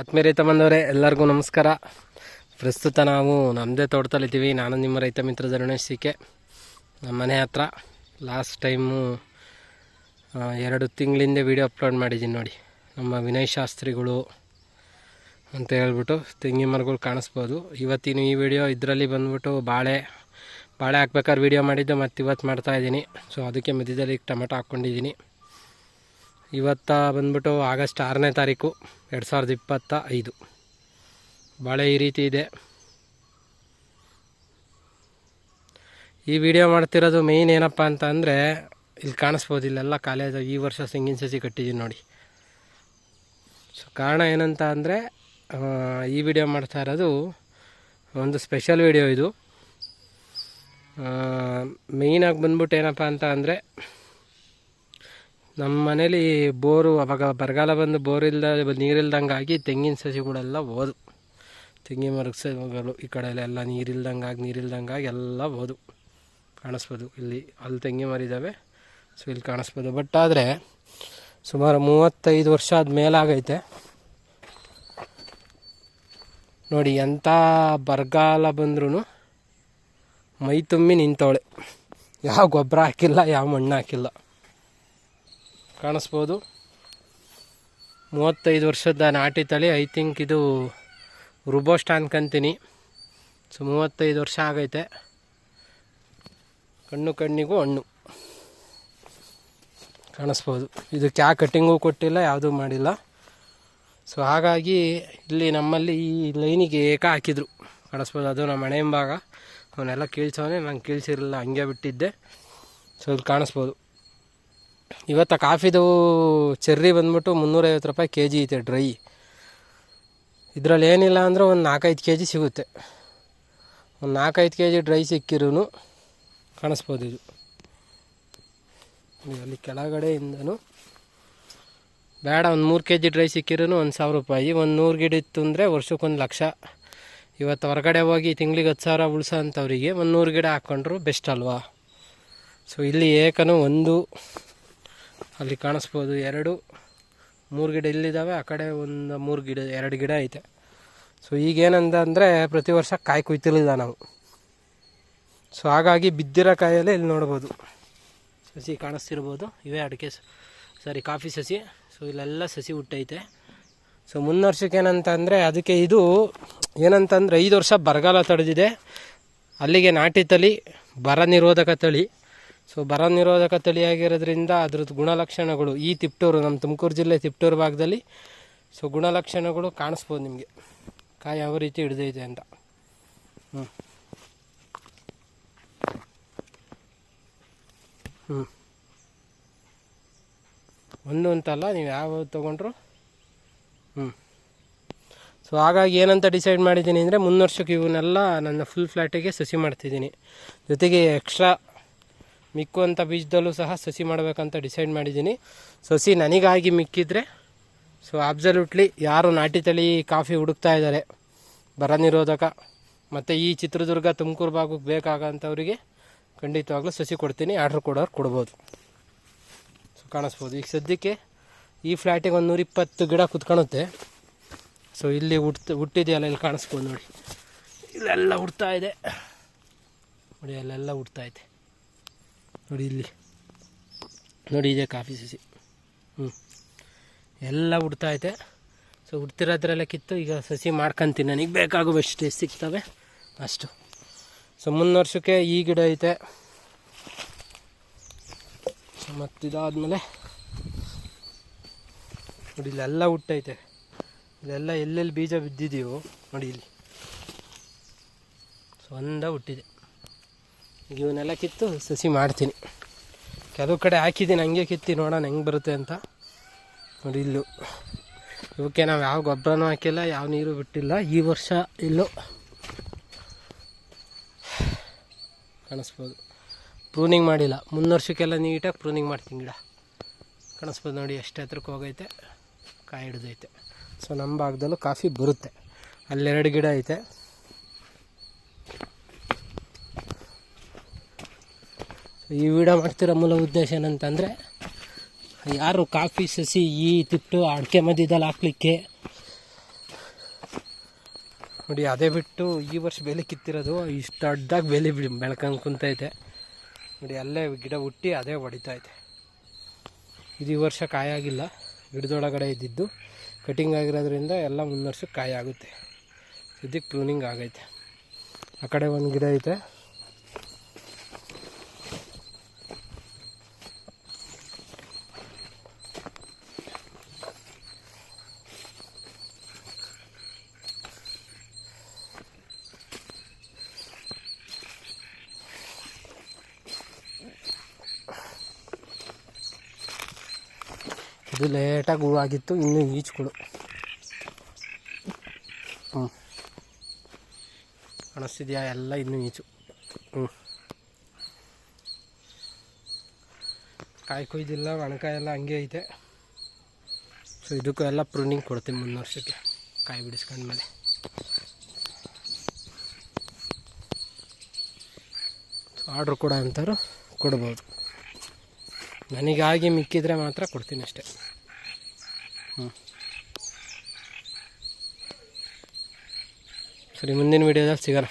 ಆತ್ಮೀಯ ರೈತ ಬಂದವರೇ, ಎಲ್ಲರಿಗೂ ನಮಸ್ಕಾರ. ಪ್ರಸ್ತುತ ನಾವು ನಮ್ಮದೇ ತೋಟದಲ್ಲಿದ್ದೀವಿ. ನಾನು ನಿಮ್ಮ ರೈತ ಮಿತ್ರ ಧರುಣೇಶ್ ಸಿಕೆ ನಮ್ಮ ಮನೆ ಹತ್ರ ಲಾಸ್ಟ್ ಟೈಮು ಎರಡು ತಿಂಗಳಿಂದ ವಿಡಿಯೋ ಅಪ್ಲೋಡ್ ಮಾಡಿದ್ದೀನಿ ನೋಡಿ. ನಮ್ಮ ವಿನಯ್ ಶಾಸ್ತ್ರಿಗಳು ಅಂತ ಹೇಳ್ಬಿಟ್ಟು ತೆಂಗಿನ ಮರಗಳು ಕಾಣಿಸ್ಬೋದು. ಇವತ್ತಿನ ಈ ವಿಡಿಯೋ ಇದರಲ್ಲಿ ಬಂದ್ಬಿಟ್ಟು ಬಾಳೆ ಬಾಳೆ ಹಾಕ್ಬೇಕಾದ್ರೆ ವಿಡಿಯೋ ಮಾಡಿದ್ದು ಮತ್ತು ಇವತ್ತು ಮಾಡ್ತಾಯಿದ್ದೀನಿ ಸೊ ಅದಕ್ಕೆ ಮಧ್ಯದಲ್ಲಿ ಟೊಮೆಟೊ ಹಾಕ್ಕೊಂಡಿದ್ದೀನಿ. ಇವತ್ತ ಬಂದ್ಬಿಟ್ಟು ಆಗಸ್ಟ್ ಆರನೇ ತಾರೀಕು ಎರಡು ಸಾವಿರದ ಇಪ್ಪತ್ತ ಐದು. ಭಾಳ ಈ ರೀತಿ ಇದೆ. ಈ ವಿಡಿಯೋ ಮಾಡ್ತಿರೋದು ಮೇಯ್ನ್ ಏನಪ್ಪ ಅಂತ ಅಂದರೆ ಇಲ್ಲಿ ಕಾಣಿಸ್ಬೋದು, ಇಲ್ಲೆಲ್ಲ ಕಾಲೇಜ್ ಈ ವರ್ಷ ತೆಂಗಿನ ಸಸಿ ಕಟ್ಟಿದ್ದೀನಿ ನೋಡಿ. ಸೊ ಕಾರಣ ಏನಂತ ಅಂದರೆ ಈ ವಿಡಿಯೋ ಮಾಡ್ತಾ ಇರೋದು ಒಂದು ಸ್ಪೆಷಲ್ ವಿಡಿಯೋ ಇದು. ಮೇಯ್ನಾಗಿ ಬಂದ್ಬಿಟ್ಟು ಏನಪ್ಪ ಅಂತ ಅಂದರೆ ನಮ್ಮ ಮನೇಲಿ ಬೋರು, ಅವಾಗ ಬರಗಾಲ ಬಂದು ಬೋರ್ ಇಲ್ದ, ನೀರಿಲ್ದಂಗಾಗಿ ತೆಂಗಿನ ಸಸಿಗಳೆಲ್ಲ ಹೋದು. ತೆಂಗಿನ ಮರದ ಸಸಿಗಳು ಈ ಕಡೆ ಎಲ್ಲ ನೀರಿಲ್ದಂಗಾಗಿ ನೀರಿಲ್ದಂಗಾಗಿ ಎಲ್ಲ ಹೋದು. ಕಾಣಿಸ್ಬೋದು. ಇಲ್ಲಿ, ಅಲ್ಲಿ ತೆಂಗಿನ ಮರ ಇದ್ದಾವೆ ಸೊ ಇಲ್ಲಿ ಕಾಣಿಸ್ಬೋದು. ಬಟ್ ಆದರೆ, ಸುಮಾರು ಮೂವತ್ತೈದು ವರ್ಷ ಆದ ಮೇಲಾಗೈತೆ. ನೋಡಿ ಎಂಥ ಬರಗಾಲ ಬಂದ್ರೂ ಮೈ ತುಂಬಿ ನಿಂತವಳೆ. ಯಾವ ಗೊಬ್ಬರ ಹಾಕಿಲ್ಲ, ಯಾವ ಮಣ್ಣು ಹಾಕಿಲ್ಲ. ಕಾಣಿಸ್ಬೋದು. ಮೂವತ್ತೈದು ವರ್ಷದ ನಾಟಿ ತಳಿ ಐ ಥಿಂಕ್ ಇದು ರುಬೋಸ್ಟ್ ಅನ್ಕೊಂತೀನಿ ಸೊ, ಮೂವತ್ತೈದು ವರ್ಷ ಆಗೈತೆ. ಕಣ್ಣು ಕಣ್ಣಿಗೂ ಹಣ್ಣು. ಕಾಣಿಸ್ಬೋದು. ಇದಕ್ಕೆ ಯಾವ ಕಟ್ಟಿಂಗೂ ಕೊಟ್ಟಿಲ್ಲ, ಯಾವುದೂ ಮಾಡಿಲ್ಲ. ಸೊ, ಹಾಗಾಗಿ ಇಲ್ಲಿ ನಮ್ಮಲ್ಲಿ ಈ ಲೈನಿಗೆ ಏಕ ಹಾಕಿದ್ರು. ಕಾಣಿಸ್ಬೋದು, ಅದು ನಮ್ಮ ಮನೆ ಹಿಂಭಾಗ ಅವನ್ನೆಲ್ಲ ನಾನು ನಂಗೆ ಕೀಳ್ಸಿರಲಿಲ್ಲ, ಹಂಗೆ ಬಿಟ್ಟಿದ್ದೆ. ಸೊ, ಇಲ್ಲಿ ಕಾಣಿಸ್ಬೋದು. ಇವತ್ತು ಕಾಫಿದು ಚೆರ್ರಿ ಬಂದ್ಬಿಟ್ಟು ಮುನ್ನೂರೈವತ್ತು ರೂಪಾಯಿ ಕೆ ಜಿ ಐತೆ, ಡ್ರೈ. ಇದರಲ್ಲಿ ಏನಿಲ್ಲ ಅಂದರೆ ಒಂದು ನಾಲ್ಕೈದು ಕೆ ಜಿ ಸಿಗುತ್ತೆ. ಒಂದು ನಾಲ್ಕೈದು ಕೆ ಜಿ ಡ್ರೈ ಸಿಕ್ಕಿರೂ ಕಾಣಿಸ್ಬೋದು ಇದು. ಅಲ್ಲಿ ಕೆಳಗಡೆಯಿಂದನೂ ಬೇಡ, ಒಂದು ಮೂರು ಕೆ ಜಿ ಡ್ರೈ ಸಿಕ್ಕಿರೂ ಒಂದು ಸಾವಿರ ರೂಪಾಯಿ. ಒಂದು ನೂರು ಗಿಡ ಇತ್ತು ಅಂದರೆ ವರ್ಷಕ್ಕೊಂದು ಲಕ್ಷ. ಇವತ್ತು ಹೊರಗಡೆ ಹೋಗಿ ತಿಂಗ್ಳಿಗೆ ಹತ್ತು ಸಾವಿರ ಉಳ್ಸೋ ಅಂಥವ್ರಿಗೆ ಒಂದು ನೂರು ಗಿಡ ಹಾಕ್ಕೊಂಡ್ರು ಬೆಸ್ಟ್ ಅಲ್ವಾ? ಸೊ ಇಲ್ಲಿ ಏಕನೂ ಒಂದು ಅಲ್ಲಿ ಕಾಣಿಸ್ಬೋದು ಎರಡು, ಮೂರು ಗಿಡ ಇಲ್ಲಿದ್ದಾವೆ ಆ ಕಡೆ ಒಂದು ಮೂರು ಗಿಡ, ಎರಡು ಗಿಡ ಐತೆ. ಸೊ ಈಗೇನಂದ ಅಂದರೆ ಪ್ರತಿ ವರ್ಷ ಕಾಯಿ ಕುಯ್ತಿರ್ಲಿಲ್ಲ ನಾವು. ಸೊ ಹಾಗಾಗಿ ಬಿದ್ದಿರೋ ಕಾಯಲ್ಲಿ ಇಲ್ಲಿ ನೋಡ್ಬೋದು. ಸಸಿ ಕಾಣಿಸ್ತಿರ್ಬೋದು. ಇವೇ ಅಡಿಕೆ ಸಾರಿ, ಕಾಫಿ ಸಸಿ. ಸೊ ಇಲ್ಲೆಲ್ಲ ಸಸಿ ಹುಟ್ಟೈತೆ. ಸೊ ಮುಂದಿನ ವರ್ಷಕ್ಕೆ ಏನಂತ ಅಂದರೆ ಅದಕ್ಕೆ ಇದು, ಏನಂತಂದರೆ ಐದು ವರ್ಷ ಬರಗಾಲ ತಡೆದಿದೆ. ಅಲ್ಲಿಗೆ ನಾಟಿ ತಳಿ, ಬರ ನಿರೋಧಕ ತಳಿ. ಸೊ ಬರ ನಿರೋಧಕ ತಳಿಯಾಗಿರೋದ್ರಿಂದ ಅದ್ರದ್ದು ಗುಣಲಕ್ಷಣಗಳು ಈ ತಿಪ್ಟೂರು, ನಮ್ಮ ತುಮಕೂರು ಜಿಲ್ಲೆ ತಿಪ್ಟೂರು ಭಾಗದಲ್ಲಿ ಸೊ ಗುಣಲಕ್ಷಣಗಳು ಕಾಣಿಸ್ಬೋದು ನಿಮಗೆ. ಕಾಯಿ ಯಾವ ರೀತಿ ಹಿಡಿದೈತೆ ಅಂತ. ಹ್ಞೂ ಹ್ಞೂ ಒಂದು ಅಂತಲ್ಲ ನೀವು ಯಾವ ತೊಗೊಂಡ್ರು? ಹ್ಞೂ ಸೊ ಹಾಗಾಗಿ ಏನಂತ ಡಿಸೈಡ್ ಮಾಡಿದ್ದೀನಿ ಅಂದರೆ ಮುಂದುವರ್ಷಕ್ಕೆ ಇವನ್ನೆಲ್ಲ ನನ್ನ ಫುಲ್ ಫ್ಲ್ಯಾಟಿಗೆ ಸಸಿ ಮಾಡ್ತಿದ್ದೀನಿ. ಜೊತೆಗೆ ಎಕ್ಸ್ಟ್ರಾ ಮಿಕ್ಕುವಂಥ ಬೀಜದಲ್ಲೂ ಸಹ ಸಸಿ ಮಾಡಬೇಕಂತ ಡಿಸೈಡ್ ಮಾಡಿದ್ದೀನಿ. ಸಸಿ ನನಗಾಗಿ ಮಿಕ್ಕಿದ್ರೆ ಸೊ ಅಬ್ಸಲ್ಯೂಟ್ಲಿ ಯಾರು ನಾಟಿ ತಳಿ ಕಾಫಿ ಹುಡುಕ್ತಾ ಇದ್ದಾರೆ, ಬರ ನಿರೋಧಕ. ಮತ್ತು ಈ ಚಿತ್ರದುರ್ಗ ತುಮಕೂರು ಭಾಗಕ್ಕೆ ಬೇಕಾಗಂಥವ್ರಿಗೆ ಖಂಡಿತವಾಗ್ಲೂ ಸಸಿ ಕೊಡ್ತೀನಿ, ಆರ್ಡ್ರ್ ಕೊಡೋರು ಕೊಡ್ಬೋದು. ಸೊ ಕಾಣಿಸ್ಬೋದು. ಈಗ ಸದ್ಯಕ್ಕೆ ಈ ಫ್ಲ್ಯಾಟಿಗೆ ಒಂದು ನೂರಿಪ್ಪತ್ತು ಗಿಡ ಕುತ್ಕೊಳುತ್ತೆ ಸೊ ಇಲ್ಲಿ ಹುಟ್ಟು ಹುಟ್ಟಿದೆಯಲ್ಲ, ಇಲ್ಲಿ ಕಾಣಿಸ್ಬೋದು ನೋಡಿ. ಇಲ್ಲೆಲ್ಲ ಹುಡ್ತಾ ಇದೆ. ನೋಡಿ, ಅಲ್ಲೆಲ್ಲ ಹುಡ್ತಾ ಐತೆ ನೋಡಿ ಇಲ್ಲಿ. ನೋಡಿ ಇದೆ ಕಾಫಿ ಸಸಿ. ಹ್ಞೂ ಎಲ್ಲ ಐತೆ ಸೊ ಹುಡ್ತಿರೋದ್ರೆಲ್ಲ ಕಿತ್ತು, ಈಗ ಸಸಿ ಮಾಡ್ಕೊಂತೀನಿ. ನನಗೆ ಬೇಕಾಗುವಷ್ಟೇ ಸಿಗ್ತವೆ. ಅಷ್ಟು. ಸೊ ವರ್ಷಕ್ಕೆ ಈ ಗಿಡ ಐತೆ. ಸೊ ಮತ್ತಿದಾದಮೇಲೆ ನೋಡಿ ಇಲ್ಲೆಲ್ಲ ಹುಟ್ಟೈತೆ ಇಲ್ಲೆಲ್ಲ ಎಲ್ಲೆಲ್ಲಿ ಬೀಜ ಬಿದ್ದಿದೆಯೋ ನೋಡಿ ಇಲ್ಲಿ. ಸೊ ಒಂದ ಹುಟ್ಟಿದೆ. ಇವನ್ನೆಲ್ಲ ಕಿತ್ತು ಸಸಿ ಮಾಡ್ತೀನಿ. ಕೆಲವು ಕಡೆ ಹಾಕಿದ್ದೀನಿ, ಹಂಗೆ ಕಿತ್ತಿ ನೋಡೋಣ ಹೆಂಗೆ ಬರುತ್ತೆ ಅಂತ. ನೋಡಿ ಇಲ್ಲೂ. ಇವಕ್ಕೆ ನಾವು ಯಾವ ಗೊಬ್ಬರನೂ ಹಾಕಿಲ್ಲ, ಯಾವ ನೀರು ಬಿಟ್ಟಿಲ್ಲ. ಈ ವರ್ಷ ಇಲ್ಲೂ. ಕಾಣಿಸ್ಬೋದು. ಪ್ರೂನಿಂಗ್ ಮಾಡಿಲ್ಲ. ಮುಂದಿನ ವರ್ಷಕ್ಕೆಲ್ಲ ನೀಟಾಗಿ ಪ್ರೂನಿಂಗ್ ಮಾಡ್ತೀನಿ ಗಿಡ. ಕಾಣಿಸ್ಬೋದು ನೋಡಿ, ಎಷ್ಟು ಹತ್ರಕ್ಕೆ ಹೋಗೈತೆ, ಕಾಯಿ ಹಿಡ್ದೈತೆ. ಸೊ ನಮ್ಮ ಭಾಗದಲ್ಲೂ ಕಾಫಿ ಬರುತ್ತೆ. ಅಲ್ಲೆರಡು ಗಿಡ ಐತೆ. ಈ ವಿಡಿಯೋ ಮಾಡ್ತಿರೋ ಮೂಲ ಉದ್ದೇಶ ಏನಂತಂದರೆ, ಯಾರು ಕಾಫಿ, ಸಸಿ, ಈ ತಿಟ್ಟು ಅಡಿಕೆ ಮಧ್ಯದಲ್ಲಿ ಹಾಕ್ಲಿಕ್ಕೆ ನೋಡಿ, ಅದೇ ಬಿಟ್ಟು ಈ ವರ್ಷ ಬೆಲೆ ಕಿತ್ತಿರೋದು ಇಷ್ಟು ಅಡ್ಡಾಗಿ ಬೆಲೆ ಬಿಡಿ ಬೆಳ್ಕೊಂಡು ಕುಂತೈತೆ. ನೋಡಿ, ಅಲ್ಲೇ ಗಿಡ ಹುಟ್ಟಿ ಅದೇ ಹೊಡಿತೈತೆ ಇದು. ಈ ವರ್ಷ ಕಾಯಾಗಿಲ್ಲ ಗಿಡದೊಳಗಡೆ ಇದ್ದಿದ್ದು. ಕಟಿಂಗ್ ಆಗಿರೋದ್ರಿಂದ ಎಲ್ಲ ಮುಂದೆ ಕಾಯಾಗುತ್ತೆ ಇದಕ್ಕೆ ಪ್ರೂನಿಂಗ್ ಆಗೈತೆ. ಆ ಕಡೆ ಒಂದು ಗಿಡ ಐತೆ. ಇದು ಲೇಟಾಗಿ ಹೂವಾಗಿತ್ತು ಇನ್ನು ಈಚ್ಗಳು ಹ್ಞೂ ಕಾಣಿಸ್ತಿದ್ಯಾ? ಎಲ್ಲ ಇನ್ನೂ ಈಚು. ಹ್ಞೂ ಕಾಯಿ ಕೊಯ್ದಿಲ್ಲ, ಒಣಕಾಯಿ ಎಲ್ಲ ಹಂಗೆ ಐತೆ. ಸೊ ಇದಕ್ಕೂ ಎಲ್ಲ ಪ್ರೂನಿಂಗ್ ಕೊಡ್ತೀನಿ ಮುಂದಿನ ವರ್ಷಕ್ಕೆ, ಕಾಯಿ ಬಿಡಿಸ್ಕೊಂಡ್ಮೇಲೆ. ಆರ್ಡ್ರ್ ಕೊಡ ಅಂತಾರು, ಕೊಡ್ಬೋದು. ನನಗಾಗಿ ಮಿಕ್ಕಿದ್ರೆ ಮಾತ್ರ ಕೊಡ್ತೀನಿ ಅಷ್ಟೇ. ಹ್ಞೂ ಸರಿ ಮುಂದಿನ ವೀಡಿಯೋದಲ್ಲಿ ಸಿಗೋಣ.